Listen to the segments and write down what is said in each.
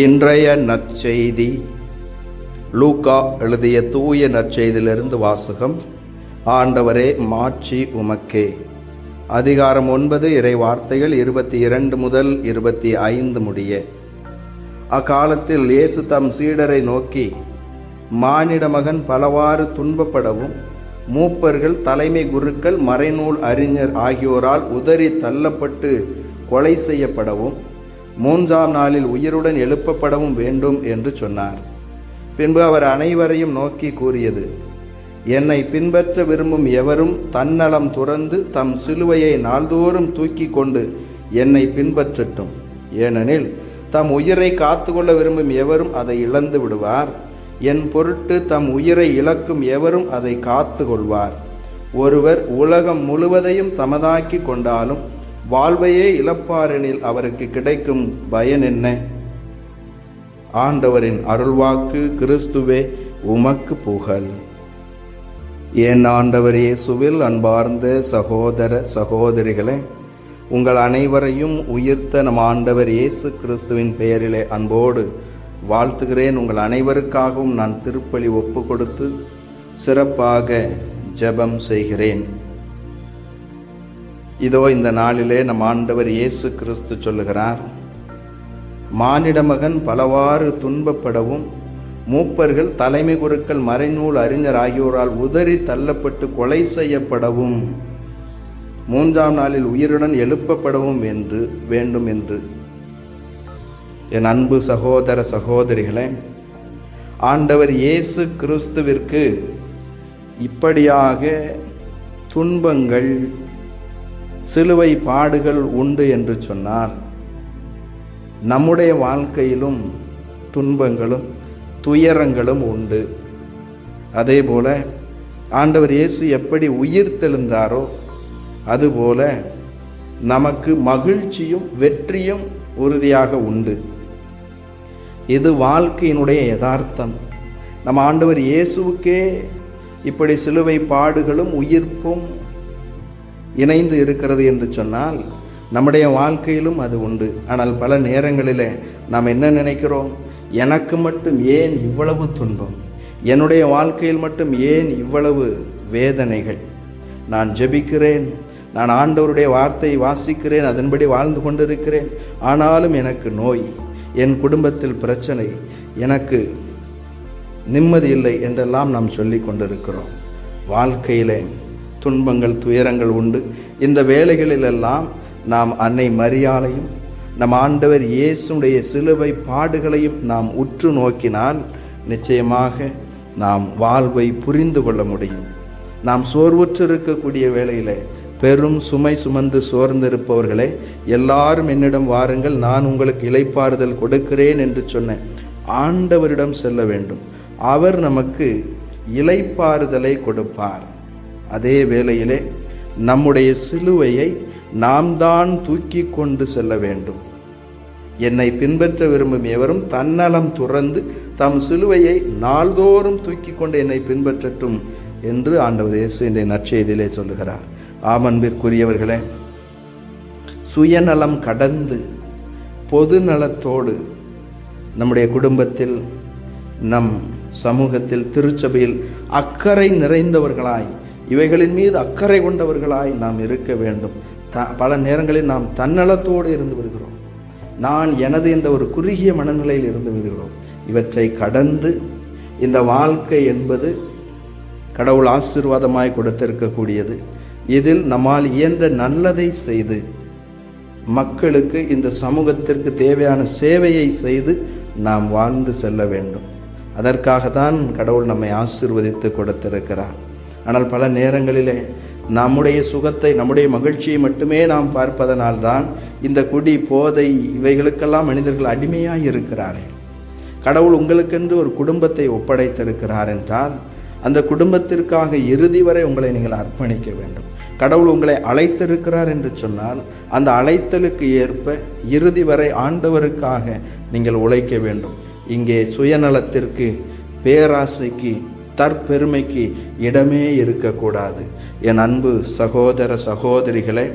இன்றைய நற்செய்தி. லூக்கா எழுதிய தூய நற்செய்தியிலிருந்து வாசகம். ஆண்டவரே மாட்சி உமக்கே. அதிகாரம் ஒன்பது இறை வார்த்தைகள் இருபத்தி இரண்டு முதல் இருபத்தி ஐந்து முடிய. அக்காலத்தில் இயேசு தம் சீடரை நோக்கி மானிட மகன் பலவாறு துன்பப்படவும் மூப்பர்கள் தலைமை குருக்கள் மறைநூல் அறிஞர் ஆகியோரால் உதறி தள்ளப்பட்டு கொலை செய்யப்படவும் மூன்றாம் நாளில் உயிருடன் எழுப்பப்படவும் வேண்டும் என்று சொன்னார். பின்பு அவர் அனைவரையும் நோக்கி கூறியது என்னை பின்பற்ற விரும்பும் எவரும் தன்னலம் துறந்து தம் சிலுவையை நாள்தோறும் தூக்கி கொண்டு என்னை பின்பற்றட்டும். ஏனெனில் தம் உயிரை காத்துக்கொள்ள விரும்பும் எவரும் அதை இழந்து விடுவார். என் பொருட்டு தம் உயிரை இழக்கும் எவரும் அதை காத்து கொள்வார் ஒருவர் உலகம் முழுவதையும் தமதாக்கி கொண்டாலும் வாழ்வையே இழப்பாரெனில் அவருக்கு கிடைக்கும் பயன் என்ன? ஆண்டவரின் அருள்வாக்கு கிறிஸ்துவே உமக்கு புகழ். என் ஆண்டவர் இயேசுவில் அன்பார்ந்த சகோதர சகோதரிகளே உங்கள் அனைவரையும் உயிர்த்த நம் ஆண்டவர் இயேசு கிறிஸ்துவின் பெயரிலே அன்போடு வாழ்த்துகிறேன். உங்கள் அனைவருக்காகவும் நான் திருப்பலி ஒப்பு கொடுத்து சிறப்பாக ஜெபம் செய்கிறேன். இதோ இந்த நாளிலே நம் ஆண்டவர் இயேசு கிறிஸ்து சொல்லுகிறார் மானிட மகன் பலவாறு துன்பப்படவும் மூப்பர்கள் தலைமை குருக்கள் மறைநூல் அறிஞர் ஆகியோரால் உதறி தள்ளப்பட்டு கொலை செய்யப்படவும் மூன்றாம் நாளில் உயிருடன் எழுப்பப்படவும் என்று வேண்டும் என்று. என் அன்பு சகோதர சகோதரிகளே ஆண்டவர் இயேசு கிறிஸ்துவிற்கு இப்படியாக துன்பங்கள் சிலுவை பாடுகள் உண்டு என்று சொன்னால் நம்முடைய வாழ்க்கையிலும் துன்பங்களும் துயரங்களும் உண்டு. அதே போல ஆண்டவர் இயேசு எப்படி உயிர் தெழுந்தாரோ அதுபோல நமக்கு மகிழ்ச்சியும் வெற்றியும் உறுதியாக உண்டு. இது வாழ்க்கையினுடைய யதார்த்தம். நம்ம ஆண்டவர் இயேசுவுக்கே இப்படி சிலுவை பாடுகளும் உயிர்ப்பும் இணைந்து இருக்கிறது என்று சொன்னால் நம்முடைய வாழ்க்கையிலும் அது உண்டு. ஆனால் பல நேரங்களில் நாம் என்ன நினைக்கிறோம்? எனக்கு மட்டும் ஏன் இவ்வளவு துன்பம்? என்னுடைய வாழ்க்கையில் மட்டும் ஏன் இவ்வளவு வேதனைகள்? நான் ஜெபிக்கிறேன் நான் ஆண்டவருடைய வார்த்தையை வாசிக்கிறேன் அதன்படி வாழ்ந்து கொண்டிருக்கிறேன். ஆனாலும் எனக்கு நோய் என் குடும்பத்தில் பிரச்சனை எனக்கு நிம்மதி இல்லை என்றெல்லாம் நாம் சொல்லி கொண்டிருக்கிறோம். வாழ்க்கையிலே துன்பங்கள் துயரங்கள் உண்டு. இந்த வேலைகளிலெல்லாம் நாம் அன்னை மரியாளையும் நம் ஆண்டவர் இயேசுடைய சிலுவை பாடுகளையும் நாம் உற்று நோக்கினால் நிச்சயமாக நாம் வாழ்வை புரிந்து கொள்ள முடியும். நாம் சோர்வுற்று இருக்கக்கூடிய வேளையிலே பெரும் சுமை சுமந்து சோர்ந்திருப்பவர்களே எல்லாரும் என்னிடம் வாருங்கள் நான் உங்களுக்கு இலைப்பாறுதல் கொடுக்கிறேன் என்று சொன்ன ஆண்டவரிடம் செல்ல வேண்டும். அவர் நமக்கு இலைப்பாறுதலை கொடுப்பார். அதே வேளையிலே நம்முடைய சிலுவையை நாம் தான் தூக்கி கொண்டு செல்ல வேண்டும். என்னை பின்பற்ற விரும்பும் எவரும் தன்னலம் துறந்து தம் சிலுவையை நாள்தோறும் தூக்கி கொண்டு என்னை பின்பற்றட்டும் என்று ஆண்டவர் இயேசு இந்த நற்செய்தியிலே சொல்லுகிறார். ஆமன்பிற்குரியவர்களே சுயநலம் கடந்து பொது நலத்தோடு நம்முடைய குடும்பத்தில் நம் சமூகத்தில் திருச்சபையில் அக்கறை நிறைந்தவர்களாய் இவைகளின் மீது அக்கறை கொண்டவர்களாய் நாம் இருக்க வேண்டும். த பல நேரங்களில் நாம் தன்னலத்தோடு இருந்து விடுகிறோம். நான் எனது என்ற ஒரு குறுகிய மனநிலையில் இருந்து விடுகிறோம். இவற்றை கடந்து இந்த வாழ்க்கை என்பது கடவுள் ஆசீர்வாதமாய் கொடுத்திருக்கக்கூடியது. இதில் நம்மால் இயன்ற நல்லதை செய்து மக்களுக்கு இந்த சமூகத்திற்கு தேவையான சேவையை செய்து நாம் வாழ்ந்து செல்ல வேண்டும். அதற்காக தான் கடவுள் நம்மை ஆசிர்வதித்து கொடுத்திருக்கிறார். ஆனால் பல நேரங்களிலே நம்முடைய சுகத்தை நம்முடைய மகிழ்ச்சியை மட்டுமே நாம் பார்ப்பதனால்தான் இந்த குடி போதை இவைகளுக்கெல்லாம் மனிதர்கள் அடிமையாக இருக்கிறார்கள். கடவுள் உங்களுக்கென்று ஒரு குடும்பத்தை ஒப்படைத்திருக்கிறார் என்றால் அந்த குடும்பத்திற்காக இறுதி வரை உங்களை நீங்கள் அர்ப்பணிக்க வேண்டும். கடவுள் உங்களை அழைத்திருக்கிறார் என்று சொன்னால் அந்த அழைத்தலுக்கு ஏற்ப இறுதி வரை ஆண்டவருக்காக நீங்கள் உழைக்க வேண்டும். இங்கே சுயநலத்திற்கு பேராசைக்கு தற்பெருமைக்கு இடமே இருக்கக்கூடாது. என் அன்பு சகோதர சகோதரிகளை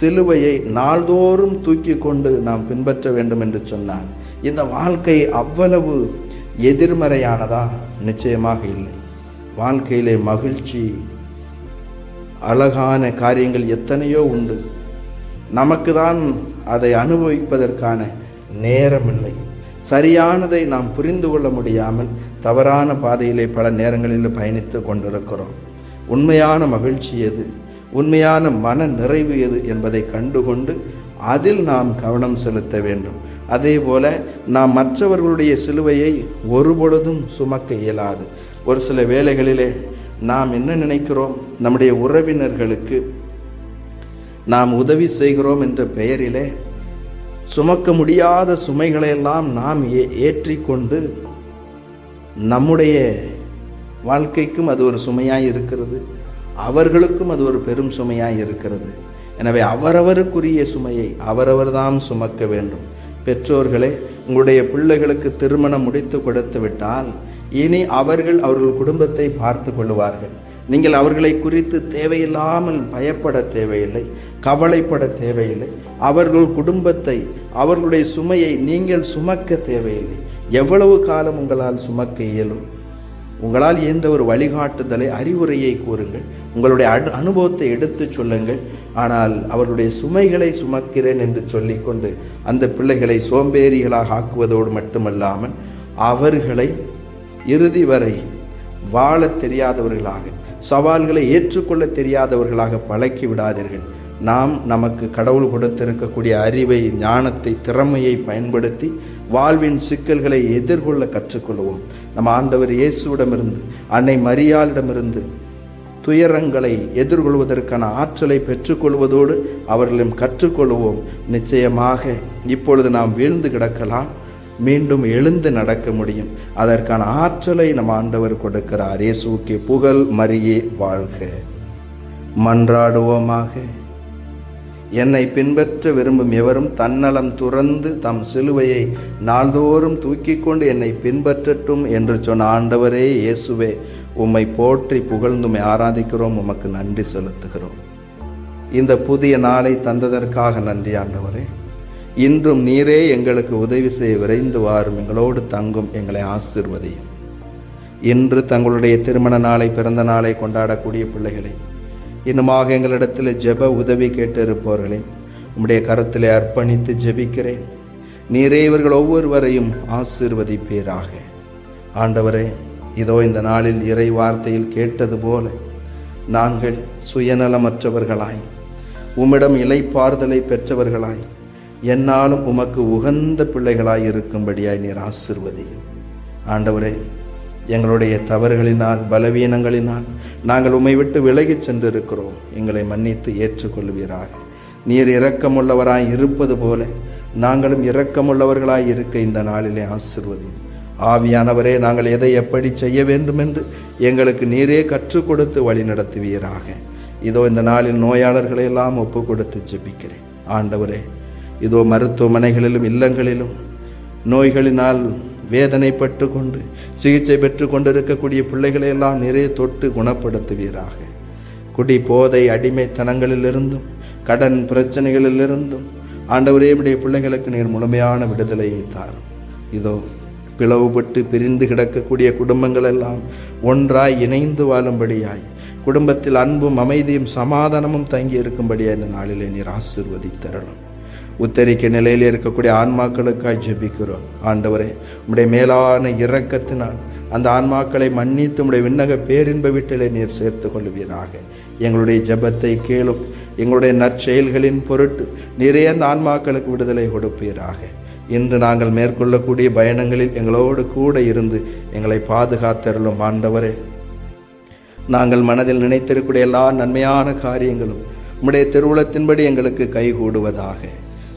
சிலுவையை நாள்தோறும் தூக்கி கொண்டு நாம் பின்பற்ற வேண்டும் என்று சொன்னான். இந்த வாழ்க்கை அவ்வளவு எதிர்மறையானதா? நிச்சயமாக இல்லை. வாழ்க்கையிலே மகிழ்ச்சி அழகான காரியங்கள் எத்தனையோ உண்டு. நமக்கு தான் அதை அனுபவிப்பதற்கான நேரமில்லை. சரியானதை நாம் புரிந்து கொள்ள முடியாமல் தவறான பாதையிலே பல நேரங்களில் பயணித்து கொண்டிருக்கிறோம். உண்மையான மகிழ்ச்சி எது? உண்மையான மன நிறைவு எது என்பதை கண்டுகொண்டு அதில் நாம் கவனம் செலுத்த வேண்டும். அதே போல நாம் மற்றவர்களுடைய சிலுவையை ஒருபொழுதும் சுமக்க இயலாது. ஒரு சில வேளைகளிலே நாம் என்ன நினைக்கிறோம்? நம்முடைய உறவினர்களுக்கு நாம் உதவி செய்கிறோம் என்ற பெயரிலே சுமக்க முடியாத சுமைகளையெல்லாம் நாம் ஏ ஏற்றிக்கொண்டு நம்முடைய வாழ்க்கைக்கும் அது ஒரு சுமையாக இருக்கிறது. அவர்களுக்கும் அது ஒரு பெரும் சுமையாக இருக்கிறது. எனவே அவரவருக்குரிய சுமையை அவரவர்தான் சுமக்க வேண்டும். பெற்றோர்களே உங்களுடைய பிள்ளைகளுக்கு திருமணம் முடித்து கொடுத்து விட்டால் இனி அவர்கள் அவர்கள் குடும்பத்தை பார்த்து கொள்வார்கள். நீங்கள் அவர்களை குறித்து தேவையில்லாமல் பயப்பட தேவையில்லை கவலைப்பட தேவையில்லை. அவர்கள் குடும்பத்தை அவர்களுடைய சுமையை நீங்கள் சுமக்க தேவையில்லை. எவ்வளவு காலம் உங்களால் சுமக்க இயலும்? உங்களால் இயன்ற ஒரு வழிகாட்டுதலை அறிவுரையை கூறுங்கள். உங்களுடைய அனு அனுபவத்தை எடுத்துச் சொல்லுங்கள். ஆனால் அவர்களுடைய சுமைகளை சுமக்கிறேன் என்று சொல்லிக்கொண்டு அந்த பிள்ளைகளை சோம்பேறிகளாக ஆக்குவதோடு மட்டுமல்லாமல் அவர்களை இறுதி வரை வாழத் தெரியாதவர்களாக சவால்களை ஏற்றுக்கொள்ள தெரியாதவர்களாக பழக்கி விடாதீர்கள். நாம் நமக்கு கடவுள் கொடுத்திருக்கக்கூடிய அறிவை ஞானத்தை திறமையை பயன்படுத்தி வாழ்வின் சிக்கல்களை எதிர்கொள்ள கற்றுக்கொள்வோம். நம்ம ஆண்டவர் இயேசுவிடமிருந்து அன்னை மரியாளிடமிருந்து துயரங்களை எதிர்கொள்வதற்கான ஆற்றலை பெற்றுக்கொள்வதோடு அவர்களிடம் கற்றுக்கொள்வோம். நிச்சயமாக இப்பொழுது நாம் வீழ்ந்து கிடக்கலாம். மீண்டும் எழுந்து நடக்க முடியும். அதற்கான ஆற்றலை நம் ஆண்டவர் கொடுக்கிறார். இயேசுவுக்கு புகழ் மரியே வாழ்க. மன்றாடுவோமாக. என்னை பின்பற்ற விரும்பும் எவரும் தன்னலம் துறந்து தம் சிலுவையை நாள்தோறும் தூக்கிக் கொண்டு என்னை பின்பற்றட்டும் என்று சொன்ன ஆண்டவரே இயேசுவே உம்மை போற்றி புகழ்ந்துமை ஆராதிக்கிறோம் உமக்கு நன்றி செலுத்துகிறோம். இந்த புதிய நாளை தந்ததற்காக நன்றி ஆண்டவர். இன்றும் நீரே எங்களுக்கு உதவி செய்ய விரைந்து வாரும். எங்களோடு தங்கும் எங்களை ஆசிர்வதையும். இன்று தங்களுடைய திருமண நாளை பிறந்த நாளை கொண்டாடக்கூடிய பிள்ளைகளை இன்னுமாக எங்களிடத்தில் ஜெப உதவி கேட்டிருப்பவர்களே உம்முடைய கரத்திலே அர்ப்பணித்து ஜெபிக்கிறேன். நீரே இவர்கள் ஒவ்வொருவரையும் ஆசிர்வதிப்பீராக. ஆண்டவரே இதோ இந்த நாளில் இறை வார்த்தையில் கேட்டது போல நாங்கள் சுயநலமற்றவர்களாய் உம்மிடம் இலைப்பாறுதலை பெற்றவர்களாய் என்னாலும் உமக்கு உகந்த பிள்ளைகளாய் இருக்கும்படியாய் நீர் ஆசிர்வதியும். ஆண்டவரே எங்களுடைய தவறுகளினால் பலவீனங்களினால் நாங்கள் உம்மை விட்டு விலகிச் சென்றிருக்கிறோம். எங்களை மன்னித்து ஏற்றுக்கொள்வீராக. நீர் இரக்கமுள்ளவராய் இருப்பது போல நாங்களும் இரக்கமுள்ளவர்களாய் இருக்க இந்த நாளிலே ஆசிர்வதியும். ஆவியானவரே நாங்கள் எதை எப்படி செய்ய வேண்டும் என்று எங்களுக்கு நீரே கற்றுக் கொடுத்து வழி நடத்துவீராக இதோ இந்த நாளில் நோயாளர்களை எல்லாம் ஒப்பு கொடுத்து ஜெபிக்கிறேன். ஆண்டவரே இதோ மருத்துவமனைகளிலும் இல்லங்களிலும் நோய்களினால் வேதனைப்பட்டு கொண்டு சிகிச்சை பெற்று கொண்டிருக்கக்கூடிய பிள்ளைகளை எல்லாம் நிறைய தொட்டு குணப்படுத்துவீராக. குடி போதை அடிமைத்தனங்களிலிருந்தும் கடன் பிரச்சனைகளிலிருந்தும் ஆண்டவரே உடைய பிள்ளைகளுக்கு நீர் முழுமையான விடுதலையை தாரும். இதோ பிளவுபட்டு பிரிந்து கிடக்கக்கூடிய குடும்பங்கள் எல்லாம் ஒன்றாய் இணைந்து வாழும்படியாய் குடும்பத்தில் அன்பும் அமைதியும் சமாதானமும் தங்கி இருக்கும்படியாய் இந்த நாளிலே நீர் ஆசிர்வதித்தரணும். உத்தரிக்க நிலையில் இருக்கக்கூடிய ஆன்மாக்களுக்காய் ஜெபிக்கிறோம். ஆண்டவரே உம்முடைய மேலான இரக்கத்தினால் அந்த ஆன்மாக்களை மன்னித்து உடைய விண்ணக பேரின்ப வீட்டிலே நீர் சேர்த்து கொள்வீராக எங்களுடைய ஜெபத்தை கேளும் எங்களுடைய நற்செயல்களின் பொருட்டு நிறைய அந்த ஆன்மாக்களுக்கு விடுதலை கொடுப்பீராக. இன்று நாங்கள் மேற்கொள்ளக்கூடிய பயணங்களில் எங்களோடு கூட இருந்து எங்களை பாதுகாத்தருளும் ஆண்டவரே. நாங்கள் மனதில் நினைத்திருக்கூடிய எல்லா நன்மையான காரியங்களும் உம்முடைய திருவுளத்தின்படி எங்களுக்கு கைகூடுவதாக.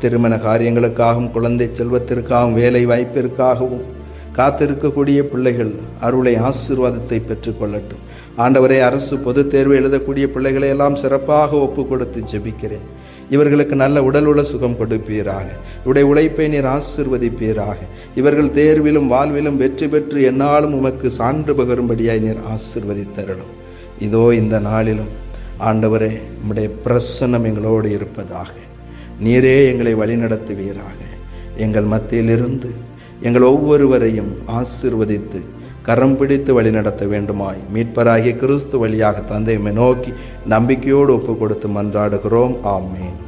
திருமண காரியங்களுக்காகவும் குழந்தை செல்வத்திற்காகவும் வேலை வாய்ப்பிற்காகவும் காத்திருக்கக்கூடிய பிள்ளைகள் அருளை ஆசீர்வாதத்தை பெற்றுக்கொள்ளட்டும் ஆண்டவரே அரசு பொதுத் தேர்வு எழுதக்கூடிய பிள்ளைகளை எல்லாம் சிறப்பாக ஒப்பு கொடுத்து ஜெபிக்கிறேன். இவர்களுக்கு நல்ல உடல் உள்ள சுகம் கொடுப்பீராக. இவருடைய உழைப்பை நீர் ஆசிர்வதிப்பீராக. இவர்கள் தேர்விலும் வாழ்விலும் வெற்றி பெற்று என்னாலும் உமக்கு சான்று பகரும்படியாய் நீர் ஆசிர்வதித்தரலும் இதோ இந்த நாளிலும் ஆண்டவரே உம்முடைய பிரசன்னம் எங்களோடு இருப்பதாக. நீரே எங்களை வழிநடத்துவீராக. எங்கள் மத்தியிலிருந்து எங்கள் ஒவ்வொருவரையும் ஆசிர்வதித்து கரம் பிடித்து வழிநடத்த வேண்டுமாய் மீட்பராகிய கிறிஸ்து வழியாக தந்தையுமை நோக்கி நம்பிக்கையோடு ஒப்பு கொடுத்து மன்றாடுகிறோம். ஆமேன்.